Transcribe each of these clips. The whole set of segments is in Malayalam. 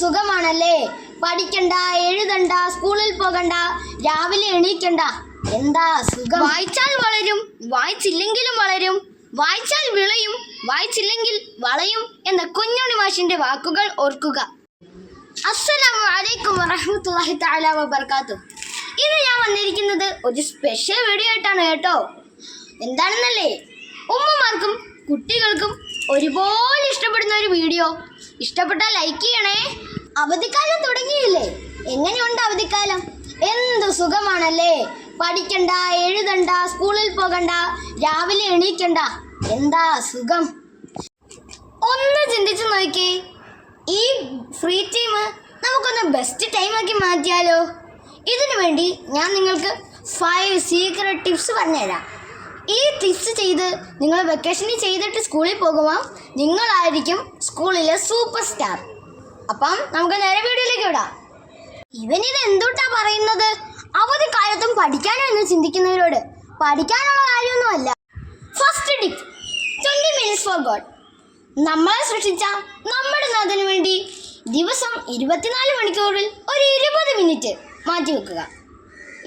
സുഖമാണല്ലേ? പഠിക്കണ്ട എഴുതണ്ട സ്കൂളിൽ പോകണ്ട രാവിലെ എണീക്കണ്ട. എന്താ സുഖം? വായിച്ചാൽ വളരും വായിച്ചില്ലെങ്കിലും വളരും വായിച്ചാൽ വിളയും വായിച്ചില്ലെങ്കിൽ വളയും എന്ന കുഞ്ഞുണ്ണി മാഷിന്റെ വാക്കുകൾ ഓർക്കുക. അസ്സലാമു അലൈക്കും തആല വബർക്കാത്തു. ഇന്ന് ഞാൻ വന്നിരിക്കുന്നത് ഒരു സ്പെഷ്യൽ വീഡിയോ ആയിട്ടാണ് കേട്ടോ. എന്താണെന്നല്ലേ? ഉമ്മമാർക്കും കുട്ടികൾക്കും ഒരുപോലെ ഇഷ്ടപ്പെടുന്ന ഒരു വീഡിയോ ഇഷ്ടപ്പെട്ടാൽ ലൈക്ക് ചെയ്യണേ. അവധിക്കാലം തുടങ്ങിയില്ലേ? എങ്ങനെയുണ്ട് അവധിക്കാലം? എന്ത് സുഖമാണല്ലേ? പഠിക്കണ്ട എഴുതണ്ട സ്കൂളിൽ പോകണ്ട രാവിലെ എണീക്കണ്ട. എന്താ സുഖം? ഒന്ന് ചിന്തിച്ചു നോക്കിയേ ഈ ഫ്രീ ടൈം നമുക്കൊന്ന് ബെസ്റ്റ് ടൈമാക്കി മാറ്റിയാലോ? ഇതിനു വേണ്ടി ഞാൻ നിങ്ങൾക്ക് ഫൈവ് സീക്രട്ട് ടിപ്സ് പറഞ്ഞുതരാം. ഈ ടിപ്സ് ചെയ്ത് നിങ്ങൾ വെക്കേഷനിൽ ചെയ്തിട്ട് സ്കൂളിൽ പോകുമ്പോൾ നിങ്ങളായിരിക്കും സ്കൂളിലെ സൂപ്പർ സ്റ്റാർ അപ്പം നമുക്ക് നേരെ വീഡിയോയിലേക്ക് വിടാം. ഇവനിത് എന്തുട്ടാ പറയുന്നത്? അവധി കാലത്തും പഠിക്കാനോ എന്ന് ചിന്തിക്കുന്നവരോട്. പഠിക്കാനുള്ള കാര്യമൊന്നുമല്ല. First tip twenty minutes for God നമ്മളെ സൃഷ്ടിച്ച നമ്മുടെ നാഥന് വേണ്ടി ദിവസം ഇരുപത്തിനാല് മണിക്കൂറിൽ ഒരു ഇരുപത് മിനിറ്റ് മാറ്റി വെക്കുക.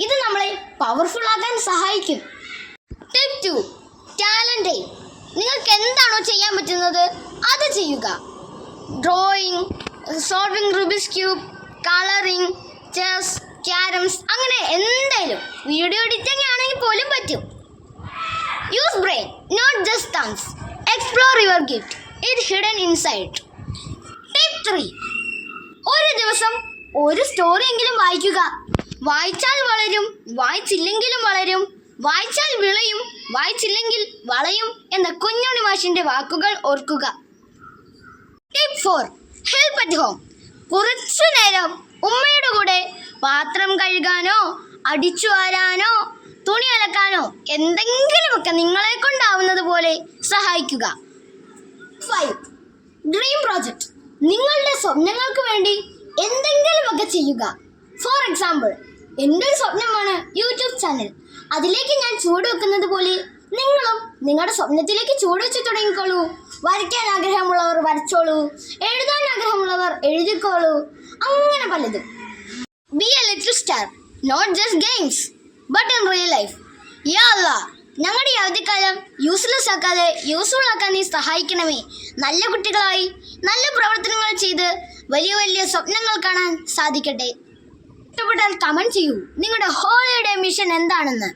ഇത് നമ്മളെ പവർഫുൾ ആക്കാൻ സഹായിക്കും. ടിപ്പ് ടു ടാലന്റ് നിങ്ങൾക്ക് എന്താണോ ചെയ്യാൻ പറ്റുന്നത് അത് ചെയ്യുക. Drawing solving Rubik's cube colouring chess carroms അങ്ങനെ എന്തായാലും വീഡിയോ എഡിറ്റിംഗ് ആണെങ്കിൽ പോലും പറ്റും. Use brain not just thumbs explore your gift it hidden inside tip three ഒരു ദിവസം ഒരു സ്റ്റോറി എങ്കിലും വായിക്കുക. വായിച്ചാൽ വളരും വായിച്ചില്ലെങ്കിലും വളരും വായിച്ചാൽ വിളയും വായിച്ചില്ലെങ്കിൽ വളയും എന്ന കുഞ്ഞുണ്ണി മാഷിന്റെ വാക്കുകൾ ഓർക്കുക. Tip four help at home കുറച്ചു നേരം ഉമ്മയുടെ കൂടെ പാത്രം കഴുകാനോ അടിച്ചു വാരാനോ തുണി അലക്കാനോ എന്തെങ്കിലുമൊക്കെ നിങ്ങളെ കൊണ്ടാവുന്നത് പോലെ സഹായിക്കുക. ഫൈവ് ഡ്രീം പ്രോജക്റ്റ് നിങ്ങളുടെ സ്വപ്നങ്ങൾക്ക് വേണ്ടി എന്തെങ്കിലുമൊക്കെ ചെയ്യുക. ഫോർ എക്സാമ്പിൾ എന്റെ ഒരു സ്വപ്നമാണ് യൂട്യൂബ് ചാനൽ. അതിലേക്ക് ഞാൻ ചൂട് വെക്കുന്നത് പോലെ നിങ്ങളും നിങ്ങളുടെ സ്വപ്നത്തിലേക്ക് ചൂട് വെച്ച് തുടങ്ങിക്കോളൂ. വരയ്ക്കാൻ ആഗ്രഹമുള്ളവർ വരച്ചോളൂ എഴുതാൻ ആഗ്രഹമുള്ളവർ എഴുതിക്കോളൂ അങ്ങനെ പലതും. Be a little star not just games but in real life yeah ഞങ്ങളുടെ അവധിക്കാലം യൂസ്ലെസ് ആക്കാതെ യൂസ്ഫുൾ ആക്കാൻ നീ സഹായിക്കണമേ. നല്ല കുട്ടികളായി നല്ല പ്രവർത്തനങ്ങൾ ചെയ്ത് വലിയ വലിയ സ്വപ്നങ്ങൾ കാണാൻ സാധിക്കട്ടെ. ഇഷ്ടപ്പെട്ടാൽ കമന്റ് ചെയ്യൂ. നിങ്ങളുടെ ഹോളിഡേ മിഷൻ എന്താണെന്ന്.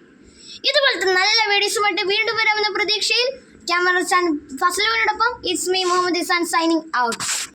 ഇതുപോലത്തെ നല്ല വീഡിയോസുമായിട്ട് വീണ്ടും വരാമെന്ന പ്രതീക്ഷയിൽ camera ഫസലുവിനോടൊപ്പം it's me Muhammad Izaan signing out